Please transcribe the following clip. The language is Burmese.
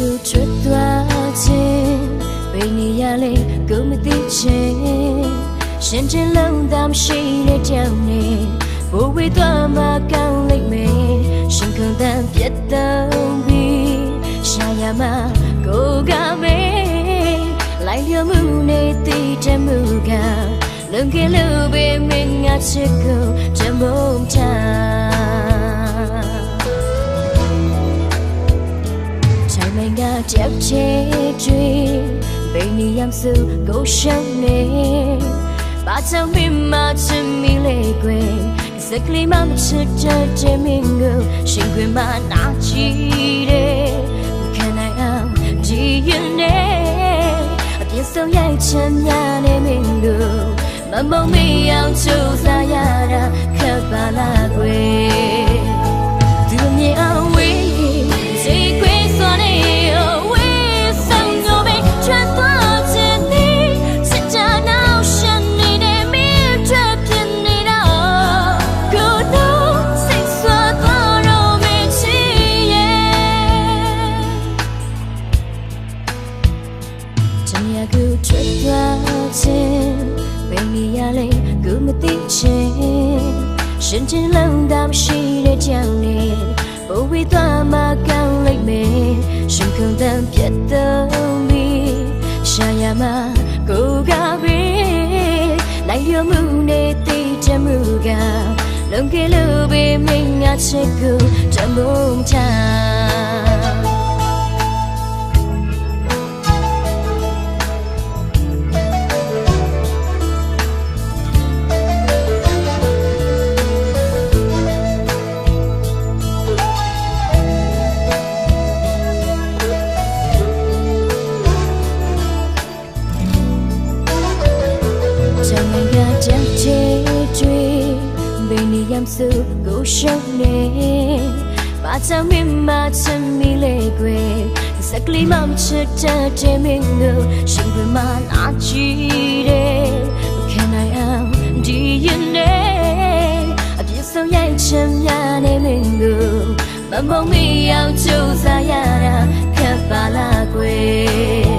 ကိုချွတ်သွားခြင်းဘယ်နေရလဲကိုမသိခြင်းရှင်ချင်းလုံးသားမရှိတဲ့ကြောင်နေဘိုးဝေးသွားမှကောင်းလိမ့်မယ်ရှင်ကုန်တန်ပြတ်တော့ပြီးရှာရမှာကိုကမေးလိုက်လျောမှုနဲ့တည်တဲ့မှုကလုံကလေးလိုပဲမင်းငါချစ်ကိုချမုန်းချာ ချိန်မင်ကကြောက်ချေကျွေးဘယ်နေရမစုကိုရှုံးနေဘာကြောင့်မင်းမချင်မီလေကွယ်စကလေးမမချစ်တဲ့ချင်မင်းကိုရှင်ခွင်မနာချီတယ်ခံနိုင်အောင် ရှင်ချင်းလုံးသားမရှိတဲ့ကြောင်နေဘဝေးသွားမှကောင်းလိမ့်မယ်ရှင်ကုန်တန်ပြတ်တော့ပြီးရှာရမှာကိုကပဲလိုက်ရမှုနဲ့တည်ချမှုကလုံကလေးလိုပဲမင်းငါချစ်ကိုတမုံချာချ နေရမစုကိုရှုံးနေဘာကြောင့်မင်းမချင်မီလေကွယ်စကလေးမမချစ်တဲ့မင်းကိုရှင်ခွင်မနာချီတယ်ခံနိုင်အောင်ဒီရင်နေအပြစ်ဆုံးရိုက်ချင်များနေမင်းကိုမမုံမီအောင်ကြိုးစားရတာခက်ပါလားကွယ်